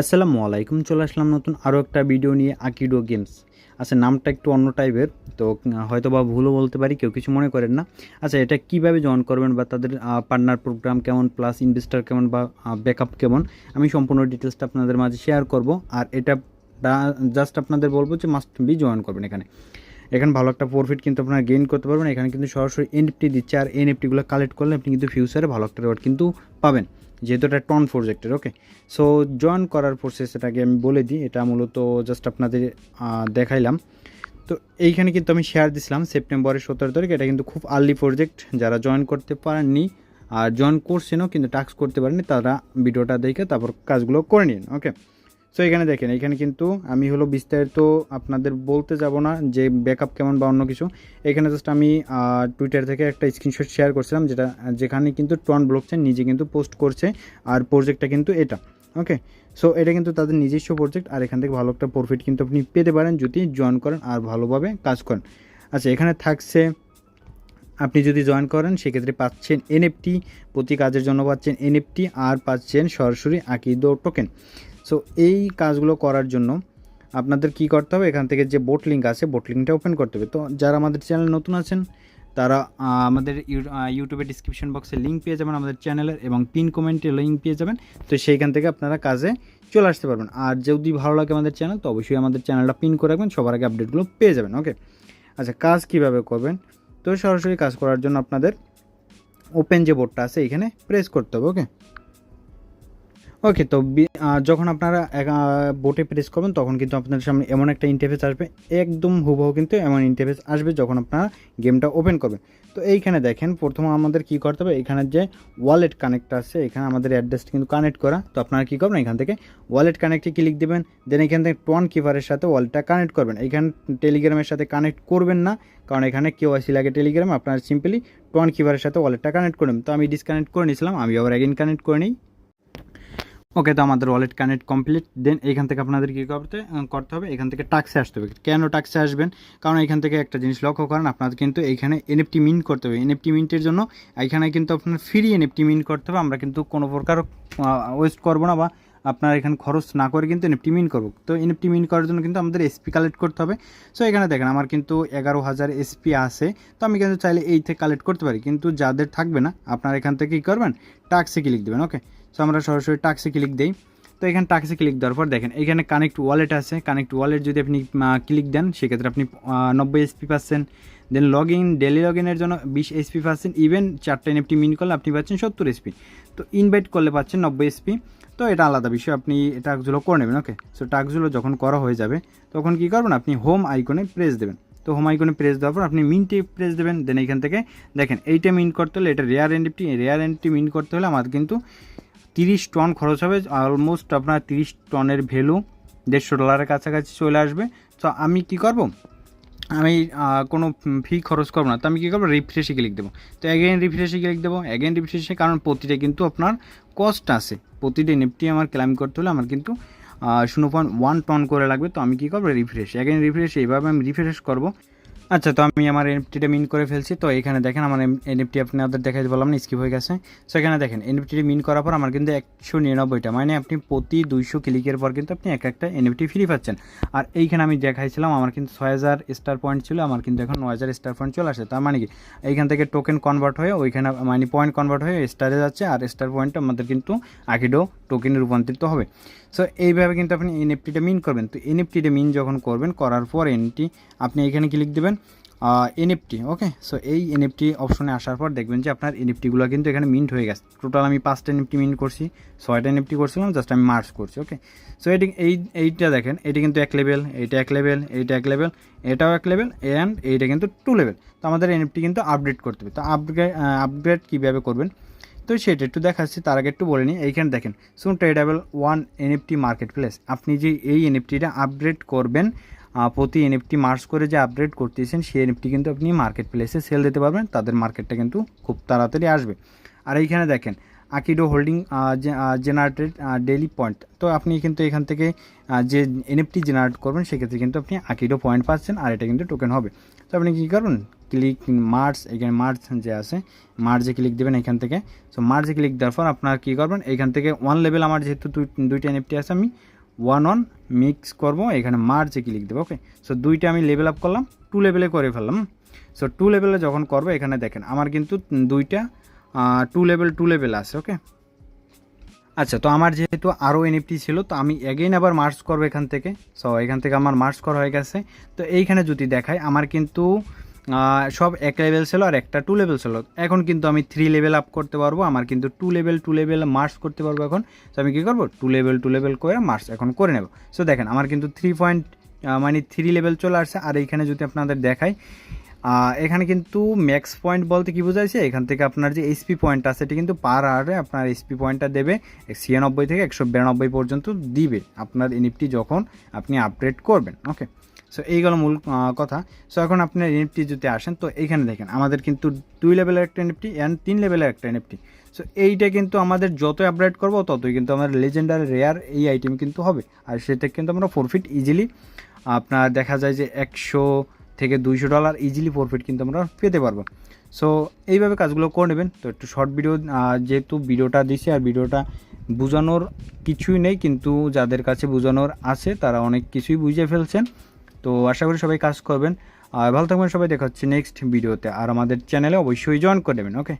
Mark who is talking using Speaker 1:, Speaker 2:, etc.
Speaker 1: আসসালামু আলাইকুম, চলে আসলাম নতুন আরও একটা ভিডিও নিয়ে আকিডো গেমস আচ্ছা নামটা একটু অন্য টাইপের তো হয়তো বা ভুলও বলতে পারি, কেউ কিছু মনে করেন না। আচ্ছা এটা কীভাবে জয়েন করবেন বা তাদের পার্টনার প্রোগ্রাম কেমন প্লাস ইনভেস্টার কেমন বা ব্যাকআপ কেমন, আমি সম্পূর্ণ ডিটেলসটা আপনাদের মাঝে শেয়ার করব। আর এটা জাস্ট আপনাদের বলব যে মাস্ট বি জয়েন করবেন এখানে। এখানে ভালো একটা প্রফিট কিন্তু আপনারা গেইন করতে পারবেন, এখানে কিন্তু সরাসরি এনএফটি দিচ্ছে, আর এনএফটিগুলো কালেক্ট করলে আপনি কিন্তু ফিউচারে ভালো একটা রেওয়ার্ড কিন্তু পাবেন। যেহেতু এটা টন প্রজেক্টের ওকে সো জয়েন করার প্রসেস এটাকে আমি বলে দিই। এটা মূলত জাস্ট আপনাদের দেখাইলাম। তো এইখানে কিন্তু আমি শেয়ার দিছিলাম সেপ্টেম্বরের সতেরো তারিখ। এটা কিন্তু খুব আর্লি প্রজেক্ট যারা জয়েন করতে পারেননি আর জয়েন করছেনও, কিন্তু টাস্ক করতে পারেননি, তারা ভিডিওটা দেখে তারপর কাজগুলো করে নিন ওকে সো এখানে দেখেন, এখানে কিন্তু আমি হলো বিস্তারিত আপনাদের বলতে যাব না যে ব্যাকআপ কেমন বা অন্য কিছু। এখানে জাস্ট আমি টুইটার থেকে একটা স্ক্রিনশট শেয়ার করছিলাম, যেটা, যেখানে কিন্তু টন ব্লকচেন নিজে কিন্তু পোস্ট করছে, আর প্রজেক্টটা কিন্তু এটা ওকে সো এটা কিন্তু তাদের নিজস্ব প্রজেক্ট আর এখান থেকে ভালো একটা প্রফিট কিন্তু আপনি পেতে পারেন যদি জয়েন করেন আর ভালোভাবে কাজ করেন। আচ্ছা এখানে থাকছে, আপনি যদি জয়েন করেন, সেক্ষেত্রে পাচ্ছেন এনএফটি প্রতি কাজের জন্য পাচ্ছেন এনএফটি আর পাচ্ছেন সরাসরি আকিদো টোকেন সো এই কাজগুলো করার জন্য আপনাদের কি করতে হবে? এখান থেকে যে বোট লিঙ্ক আছে বোট লিঙ্কটা ওপেন করতে হবে। তো যারা আমাদের চ্যানেল নতুন আছেন, তারা আমাদের ইউটিউবে ডিসক্রিপশন বক্সে লিঙ্ক পেয়ে যাবেন আমাদের চ্যানেলের এবং পিন কমেন্টে লিঙ্ক পেয়ে যাবেন। তো সেইখান থেকে আপনারা কাজে চলে আসতে পারবেন। আর যদি ভালো লাগে আমাদের চ্যানেল তো অবশ্যই আমাদের চ্যানেলটা পিন করে রাখবেন, সবার আগে আপডেটগুলো পেয়ে যাবেন ওকে আচ্ছা কাজ কীভাবে করবেন? তো সরাসরি কাজ করার জন্য আপনাদের ওপেন যে বোর্ডটা আছে, এখানে প্রেস করতে হবে ওকে ওকে তো যখন আপনারা বোটে প্রেস করবেন, তখন কিন্তু আপনাদের সামনে এমন একটা ইন্টারফেস আসবে। একদম হুবহু কিন্তু এমন ইন্টারফেস আসবে যখন আপনারা গেমটা ওপেন করবেন। তো এইখানে দেখেন, প্রথম আমাদের কি করতে হবে? এখানে যে ওয়ালেট কানেক্ট আছে, এখানে আমাদের অ্যাড্রেসটা কিন্তু কানেক্ট করা। তো আপনারা কী করবেন? এখান থেকে ওয়ালেট কানেক্টে ক্লিক দেবেন। দেন এখান থেকে টন কিপারের সাথে ওয়ালেটটা কানেক্ট করবেন। এখানে টেলিগ্রামের সাথে কানেক্ট করবেন না, কারণ এখানে কেউ আসি লাগে টেলিগ্রাম আপনারা সিম্পলি টন কিপারের সাথে ওয়ালেটটা কানেক্ট করবেন তো আমি ডিসকানেক্ট করে নিয়েছিলাম, আমি আবার অ্যাগেন কানেক্ট করে নিই। ওকে তো আমাদের ওয়ালেট কানেক্ট কমপ্লিট দেন এখান থেকে আপনাদের কী করতে করতে হবে? এখান থেকে টাক্সে আসতে হবে। কেন টাক্সে আসবেন? কারণ এখান থেকে একটা জিনিস লক্ষ্য করেন আপনাদের কিন্তু এইখানে এনএফটি মিন করতে হবে। এনএফটি মিন্টের জন্য এখানে কিন্তু আপনার ফ্রি এনএফটি মিন করতে হবে। আমরা কিন্তু কোনো প্রকার ওয়েস্ট করব না বা আপনার এখানে খরচ না করে কিন্তু এনএফটি মিন করব। তো এনএফটি মিন করার জন্য কিন্তু আমাদের এসপি কালেক্ট করতে হবে। সো এখানে দেখেন আমার কিন্তু এগারো হাজার এসপি আছে। তো আমি কিন্তু চাইলে এই থেকে কালেক্ট করতে পারি। কিন্তু যাদের থাকবে না, আপনারা এখান থেকে কী করবেন? টাক্সে ক্লিক দেবেন ওকে সো আমরা সরাসরি টাক্সে ক্লিক দিই। তো এখানে টাক্সে ক্লিক দেওয়ার পর দেখেন, এখানে কানেক্ট ওয়ালেট আছে। কানেক্ট ওয়ালেট যদি আপনি ক্লিক দেন, সেক্ষেত্রে আপনি নব্বই এসপি পাচ্ছেন। Then log in daily log ইনের জন্য বিশ এসপি পাচ্ছেন। ইভেন চারটা এনএফটি মিন করলে আপনি পাচ্ছেন সত্তর এসপি তো ইনভাইট করলে পাচ্ছেন নব্বই এসপি তো এটা আলাদা বিষয়, আপনি এই টাস্কগুলো করে নেবেন ওকে সো টাস্কগুলো যখন করা হয়ে যাবে, তখন কী করবেন, আপনি হোম আইকনে প্রেস দেবেন। তো হোম আইকনে প্রেস দেওয়ার পর আপনি মিনটে প্রেস দেবেন দেন এইখান থেকে দেখেন, এইটা মিন করতে হলে, এটা rare NFT rare NFT mint করতে হলে আমাদের কিন্তু তিরিশ টন খরচ হবে অলমোস্ট আপনার তিরিশ টনের ভ্যালু দেড়শো ডলারের কাছাকাছি চলে আসবে। তো আমি কি করব? আমি কোনো ফি খরচ করব না। তো আমি কী করব? রিফ্রেশে ক্লিক দেবো। তো অ্যাগেন রিফ্রেশে ক্লিক দেবো। অ্যাগেন রিফ্রেশে কারণ প্রতিটা কিন্তু আপনার কস্ট আছে। প্রতিটা নিফটি আমার ক্লাইম করতে হলে আমার কিন্তু শূন্য পয়েন্ট ওয়ান টন করে লাগবে। তো আমি কী করব? রিফ্রেশ অ্যাগেন রিফ্রেশ এইভাবে আমি রিফ্রেশ করব। আচ্ছা তো আমি আমার এনএফটিটা মিন করে ফেলছি। তো এখানে দেখেন আমার এনএফটি আপনাদের দেখাতে বললাম না স্কিপ হয়ে গেছে। সো এখানে দেখেন, এনএফটিটি মিন করার পর আমার কিন্তু একশো নিরানব্বইটা মানে আপনি প্রতি দুইশো ক্লিকের পর কিন্তু আপনি এক একটা এনএফটি ফ্রি পাচ্ছেন। আর এইখানে আমি দেখাইছিলাম, আমার কিন্তু ছয় হাজার স্টার পয়েন্ট ছিল, আমার কিন্তু এখন নয় হাজার স্টার পয়েন্ট চলে আসে তার মানে কি? এইখান থেকে টোকেন কনভার্ট হয়ে ওইখানে মানে পয়েন্ট কনভার্ট হয়ে স্টারে যাচ্ছে, আর স্টার পয়েন্ট আমাদের কিন্তু আকিডো টোকেনে রূপান্তরিত হবে। সো এইভাবে কিন্তু আপনি এনএফটিটা মিন করবেন। তো এনএফটিটা মিন যখন করবেন, করার পর এনটি আপনি এখানে ক্লিক দেবেন এনএফটি ওকে সো এই এনএফটি অপশনে আসার পর দেখবেন যে আপনার এনএফটিগুলো কিন্তু এখানে মিন্ট হয়ে গেছে। টোটাল আমি পাঁচটা এনএফটি মিন্ট করছি, ছয়টা এনএফটি করছিলাম জাস্ট আমি মার্চ করছি ওকে সো এটি, এই, এইটা দেখেন, এটি কিন্তু এক লেভেল এইটা এক লেভেল এইটা এক লেভেল এটাও এক লেভেল অ্যান্ড এইটা কিন্তু টু লেভেল তো আমাদের এনএফটি কিন্তু আপডেট করতে হবে। তো আপগ্রেড আপগ্রেড কীভাবে করবেন? তো সেটা একটু দেখাচ্ছি, তার আগে একটু বলে নিই। এইখানে দেখেন soon tradable one NFT marketplace আপনি যে এই এনএফটিটা আপগ্রেড করবেন প্রতি এনএফটি মার্চ করে যে আপগ্রেড করতেছেন, সেই এনএফটি কিন্তু আপনি মার্কেট প্লেসে সেল দিতে পারবেন। তাদের মার্কেটটা কিন্তু খুব তাড়াতাড়ি আসবে। আর এইখানে দেখেন Akido holding generated daily point তো আপনি কিন্তু এখান থেকে যে এনএফটি জেনারেট করবেন, সেক্ষেত্রে কিন্তু আপনি আকিডো পয়েন্ট পাচ্ছেন, আর এটা কিন্তু টোকেন হবে। তো আপনি কী করবেন? ক্লিক মার্চ এখানে মার্চ যে আছে মার্চে ক্লিক দেবেন এখান থেকে। সো মার্চে ক্লিক দেওয়ার পর আপনারা কী করবেন? এখান থেকে ওয়ান লেভেল আমার যেহেতু দুই- দুইটা এনএফটি আছে, আমি ওয়ান ওয়ান মিক্স করব, এখানে মার্চে ক্লিক দেবো ওকে সো দুইটা আমি লেভেল আপ করলাম টু লেভেলে করে ফেললাম। সো টু লেভেলে যখন করব, এখানে দেখেন, আমার কিন্তু দুইটা টু লেভেল টু লেভেল আছে ওকে আচ্ছা তো আমার যেহেতু আরও এনএফটি ছিল, তো আমি এগেইন আবার মার্চ করব এখান থেকে। সো এখান থেকে আমার মার্চ করা হয়ে গেছে। তো এইখানে যদি দেখায় আমার কিন্তু সব এক লেভেল ছিল আর একটা টু লেভেল ছিল। এখন কিন্তু আমি থ্রি লেভেল আপ করতে পারব আমার কিন্তু two level two level merge করতে পারব এখন। সো আমি কী করব? টু লেভেল টু লেভেল করে মার্চ এখন করে নেব। সো দেখেন আমার কিন্তু থ্রি পয়েন্ট মানে থ্রি লেভেল চলে আসছে। আর এইখানে যদি আপনাদের আহ, এখানে কিন্তু ম্যাক্স পয়েন্ট বলতে কি বোঝাইছে? এখান থেকে আপনার যে এইচপি পয়েন্ট আছে সেটি কিন্তু পার আওয়ারে আপনার এইচপি পয়েন্টটা দেবে ছিয়ানব্বই থেকে একশো বিরানব্বই পর্যন্ত দিবে। আপনার এনএফটি যখন আপনি আপডেট করবেন ওকে সো এইগুলো মূল কথা। সো এখন আপনার এনএফটি যদি আসেন, তো এইখানে দেখেন, আমাদের কিন্তু দুই লেভেলের একটা এনএফটি অ্যান্ড তিন লেভেলের একটা এনএফটি সো এইটা কিন্তু আমাদের যতই আপডেট করব, ততই কিন্তু আমাদের লেজেন্ডার রেয়ার এই আইটেম কিন্তু হবে। আর সেটা কিন্তু আমরা প্রফিট ইজিলি আপনার দেখা যায় যে একশো থেকে দুইশো ডলার ইজিলি প্রফিট কিন্তু আমরা পেতে পারব। সো এইভাবে কাজগুলো করে নেবেন। তো একটু শর্ট ভিডিও যেহেতু ভিডিওটা দিছি আর ভিডিওটা বোঝানোর কিছুই নেই, কিন্তু যাদের কাছে বোঝানোর আছে, তারা অনেক কিছুই বুঝে ফেলছেন। তো আশা করি সবাই কাজ করবেন। আর ভালো থাকবেন সবাই, দেখা হচ্ছে নেক্সট ভিডিওতে আর আমাদের চ্যানেলে অবশ্যই জয়েন করে দেবেন ওকে